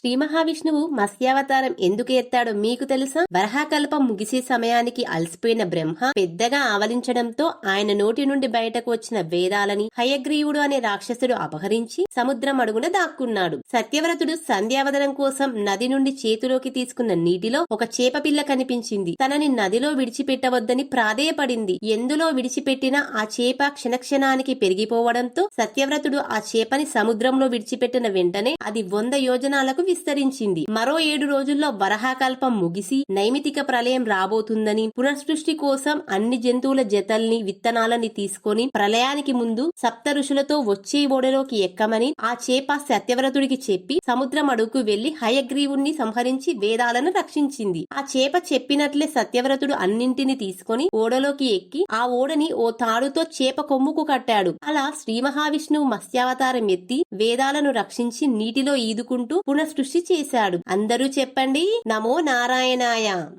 శ్రీ మహావిష్ణువు మత్స్యావతారం ఎందుకు ఎత్తాడో మీకు తెలుసా? వరహాకల్పం ముగిసే సమయానికి అలసిపోయిన బ్రహ్మ పెద్దగా ఆవలించడంతో ఆయన నోటి నుండి బయటకు వచ్చిన వేదాలని హయగ్రీవుడు అనే రాక్షసుడు అపహరించి సముద్రం అడుగున దాక్కున్నాడు. సత్యవ్రతుడు సంధ్యావదనం కోసం నది నుండి చేతిలోకి తీసుకున్న నీటిలో ఒక చేప పిల్ల కనిపించింది. తనని నదిలో విడిచిపెట్టవద్దని ప్రాధేయపడింది. ఎందులో విడిచిపెట్టినా ఆ చేప క్షణక్షణానికి పెరిగిపోవడంతో సత్యవ్రతుడు ఆ చేపని సముద్రంలో విడిచిపెట్టిన వెంటనే అది వంద యోజనాలకు విస్తరించింది. మరో ఏడు రోజుల్లో వరహాకల్పం ముగిసి నైమితిక ప్రళయం రాబోతుందని పునఃసృష్టి కోసం అన్ని జంతువుల జతల్ని విత్తనాలని తీసుకొని ప్రళయానికి ముందు సప్త ఋషులతో వచ్చే ఓడలోకి ఎక్కమని ఆ చేప సత్యవ్రతుడికి చెప్పి సముద్రం అడుగుకు వెళ్ళి హయగ్రీవుణ్ణి సంహరించి వేదాలను రక్షించింది. ఆ చేప చెప్పినట్లే సత్యవ్రతుడు అన్నింటిని తీసుకొని ఓడలోకి ఎక్కి ఆ ఓడని ఓ తాడుతో చేప కొమ్ముకు కట్టాడు. అలా శ్రీ మహావిష్ణువు మత్స్యావతారం ఎత్తి వేదాలను రక్షించి నీటిలో ఈదుకుంటూ కృషి చేశాడు. అందరూ చెప్పండి నమో నారాయణాయ.